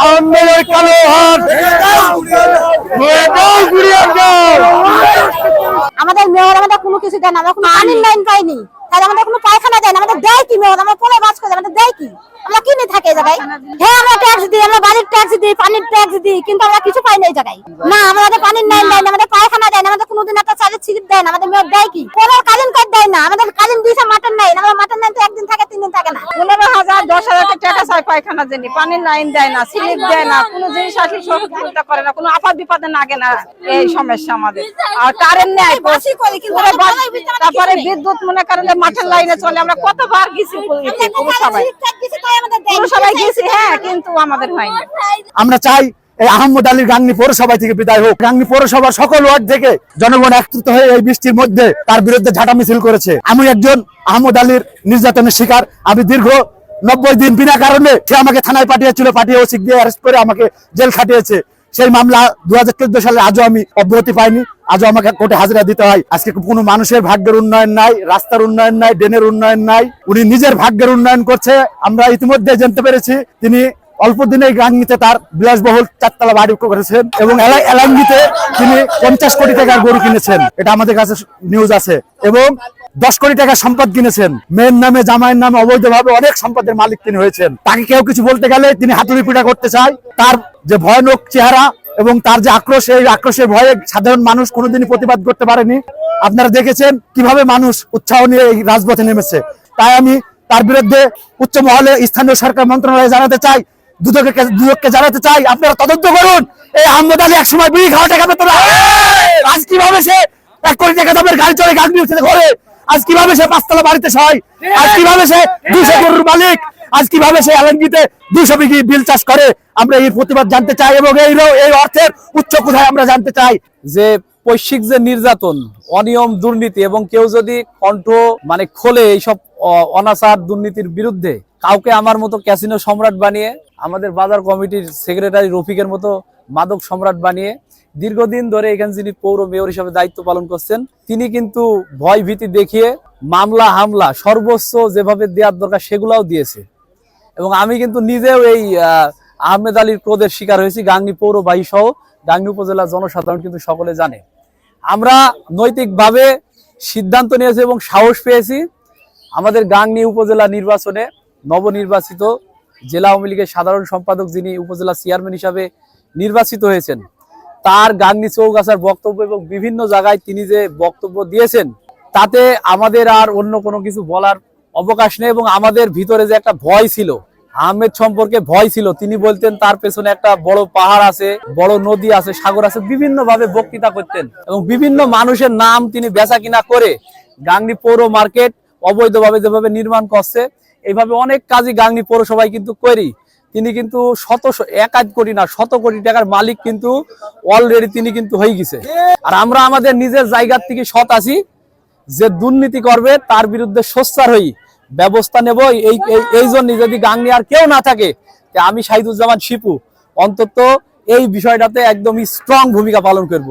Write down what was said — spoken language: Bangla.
আহমেদের কালো হাত। আমাদের মেয়র আমাদের কোনো কিছু দেয় না। আমরা কোনো পানির লাইন পাইনি। তাহলে আমাদের কোনো পায়খানা দেয় না আমাদের দেয় কি মেয়র আমরা কোলে বাস করে আমাদের দেয় কি? আমরা কি নিয়ে এই জায়গায়। হ্যাঁ আমরা ট্যাক্স দিই আমরা বাড়ির ট্যাক্স দিই পানির ট্যাক্স দিই কিন্তু আমরা কিছু পাই না এই জায়গায়। না আমাদের পানির লাইন দেয় না আমাদের পায়খানা দেয় না আমাদের কোনোদিন একটা চালের ছিলিপ দেয় না আমাদের মেয়র দেয় কি? কোনো কালীন কার্ড দেয় না আমাদের কালীন দিয়েছে মাটন নাই আমাদের মাটন নাই তো একদিন থাকে তিন দিন থাকে না। পনেরো হাজার দশ হাজার টাকা চায় পায়খানা জন্য পানির লাইন দেয় না স্লিপ দেয় না কোনো জিনিস আসলে সহযোগিতা করে না কোনো আপাত বিপদে না এই সমস্যা আমাদের। আর কারেন্ট কিন্তু তারপরে বিদ্যুৎ মনে করেন মাঠের লাইনে চলে আমরা কতবার গেছি পুরসভায় গেছি হ্যাঁ কিন্তু আমাদের হয়নি। আমরা চাই এই আহমদ আলীর গাংনি পৌরসভা থেকে বিদায় হোক। গাংনি পৌরসভার সকল ওয়ার্ড থেকে জনগণ একত্রিত হয়ে এই বৃষ্টির মধ্যে তার বিরুদ্ধে ঝাঁটা মিছিল করেছে। আমি একজন আহমদ আলীর নির্যাতনের শিকার। আমি দীর্ঘ নব্বই দিন বিনা কারণে সে আমাকে থানায় পাঠিয়েছিল পাঠিয়ে ওসিক দিয়ে অ্যারেস্ট করে আমাকে জেল খাটিয়েছে। সেই মামলা দুই হাজার চোদ্দ সালে আজও আমি অব্যাহতি পাইনি। আজও আমাকে কোর্টে হাজিরা দিতে হয়। আজকে কোনো মানুষের ভাগ্যের উন্নয়ন নাই, রাস্তার উন্নয়ন নাই, ড্রেনের উন্নয়ন নাই। উনি নিজের ভাগ্যের উন্নয়ন করছে। আমরা ইতিমধ্যে জানতে পেরেছি, তিনি অল্প দিনে গাঙ্গিতে তার বিলাসবহুল চারতলা বাড়ি করেছেন এবং এলাঙ্গিতে তিনি পঞ্চাশ কোটি টাকার গরু কিনেছেন। এটা আমাদের কাছে নিউজ আছে। এবং দশ কোটি টাকা সম্পদ কিনেছেন। মেয়ের নামে, জামাইয়ের নামে অবৈধভাবে অনেক সম্পদের মালিক তিনি হয়েছেন। তাকে কেউ কিছু বলতে গেলে তিনি হাতুড়ি পিঠা করতে চায়। তার যে ভয়ানক চেহারা এবং তার যে আক্রোশ, এই আক্রোশের ভয়ে সাধারণ মানুষ কোনোদিনই প্রতিবাদ করতে পারেনি। আপনারা দেখেছেন কীভাবে মানুষ উৎসাহ নিয়ে এই রাজপথে নেমেছে। তাই আমি তার বিরুদ্ধে উচ্চ মহলে স্থানীয় সরকার মন্ত্রণালয়ে জানাতে চাই, দুদককে দুদককে জানাতে চাই, আপনারা তদন্ত করুন। এই আহমদ আলী এক সময় বিড়ি খাওয়া টাকা পেত না। আজ কীভাবে সে এক কোটি টাকা দামের গাড়ি চড়ে নিচ্ছে ঘরে? আজ কীভাবে সে পাঁচতলা বাড়িতে সয় আজ কীভাবে সে দুশো গরুর মালিক? আজ কীভাবে সে আলমগীতে দুশো বিঘি বিল চাষ করে আমরা এই প্রতিবাদ জানতে চাই এবং এই এই অর্থের উচ্চ কোথায় আমরা জানতে চাই? যে পৈশিক যে নির্যাতন, অনিয়ম, দুর্নীতি এবং কেউ যদি কণ্ঠ মানে খোলে এইসব অনাচার, দুর্নীতির বিরুদ্ধে, কাউকে আমার মতো ক্যাসিনো সম্রাট বানিয়ে, আমাদের বাজার কমিটির সেক্রেটারি রফিকের মতো মাদক সম্রাট বানিয়ে, দীর্ঘদিন ধরে এখানে যিনি পৌর মেয়র হিসেবে দায়িত্ব পালন করছেন, তিনি কিন্তু ভয় ভীতি দেখিয়ে মামলা, হামলা সর্বোচ্চ যেভাবে দেওয়ার দরকার সেগুলাও দিয়েছে। এবং আমি কিন্তু নিজেও এই আহমেদ আলীর ক্রোধের শিকার হয়েছি, গাংনী পৌরবাহী সহ গাংনী উপজেলার জনসাধারণ কিন্তু সকলে জানে। আমরা নৈতিকভাবে সিদ্ধান্ত নিয়েছি এবং সাহস পেয়েছি। আমাদের গাংনী উপজেলা নির্বাচনে নবনির্বাচিত জেলা আওয়ামী লীগের সাধারণ সম্পাদক যিনি উপজেলা চেয়ারম্যান হিসাবে নির্বাচিত হয়েছেন, তার গাংনী চৌগাছার বক্তব্য এবং বিভিন্ন জায়গায় তিনি যে বক্তব্য দিয়েছেন, তাতে আমাদের আর অন্য কোনো কিছু বলার অবকাশ নেই এবং আমাদের ভিতরে যে একটা ভয় ছিল, আহমেদ সম্পর্কে ভয় ছিল, তিনি বলতেন তার পেছনে একটা বড় পাহাড় আছে, বড় নদী আছে, সাগর আছে বিভিন্ন ভাবে বক্তৃতা করতেন এবং বিভিন্ন মানুষের নাম তিনি বেচা কিনা করে গাংনী পৌর মার্কেট অবৈধভাবে যেভাবে নির্মাণ করছে, এইভাবে অনেক কাজই গাংনী পৌরসভায় কিন্তু করি। তিনি কিন্তু শত শ- এক আধ কোটি না, শত কোটি টাকার মালিক কিন্তু অলরেডি তিনি কিন্তু হয়ে গেছে। আর আমরা আমাদের নিজের জায়গার থেকে সৎ আছি যে দুর্নীতি করবে, তার বিরুদ্ধে সোচ্চার হই। ব্যবস্থা নেব। এই, এই- জন্য যদি গাংনি আর কেউ না থাকে আমি শাহিদুজ্জামান শিপু। অন্তত এই বিষয়টাতে একদমই স্ট্রং ভূমিকা পালন করব।